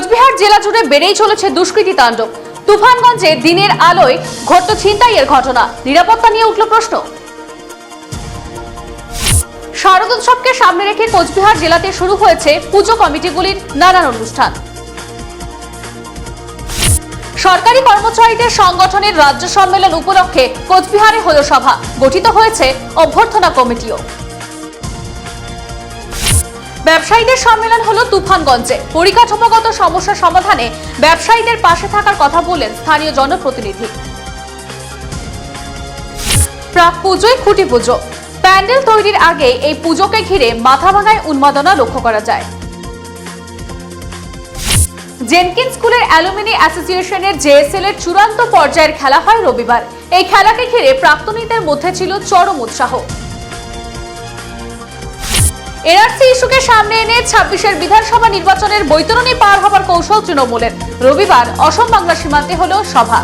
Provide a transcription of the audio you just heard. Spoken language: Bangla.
কোচবিহার জেলা জুড়ে বেড়েই চলেছে দুষ্কৃতী তাণ্ডব। তুফানগঞ্জে দিনের আলোয় ঘটল ছিনতাইয়ের ঘটনা। নিরাপত্তা নিয়ে উঠল প্রশ্ন। শারদোৎসবকে সামনে রেখে কোচবিহার জেলাতে শুরু হয়েছে পুজো কমিটিগুলির নানান অনুষ্ঠান। সরকারি কর্মচারীদের সংগঠনের রাজ্য সম্মেলন উপলক্ষে কোচবিহারে হল সভা। গঠিত হয়েছে অভ্যর্থনা কমিটিও। ব্যবসায়ীদের সম্মেলন হলো তুফানগঞ্জে। পরিকাঠামোগত সমস্যা সমাধানে ব্যবসায়ীদের পাশে থাকার কথা বলেন স্থানীয় জনপ্রতিনিধি। প্রাক পুজোয় খুঁটি পুজো। প্যান্ডেল তৈরির আগে এই পুজোকে ঘিরে মাথা ভাঙায় উন্মাদনা লক্ষ্য করা যায়। জেনকিন স্কুলের অ্যালুমিনি অ্যাসোসিয়েশনের জেএসএল এর চূড়ান্ত পর্যায়ের খেলা হয় রবিবার। এই খেলাকে ঘিরে প্রাক্তনীদের মধ্যে ছিল চরম উৎসাহ। এনআরসি ইস্যুকে সামনে এনে ছাব্বিশের বিধানসভা নির্বাচনের বৈতরণী পার হবার কৌশল তৃণমূলের। রবিবার অসম বাংলা সীমান্তে হল সভা।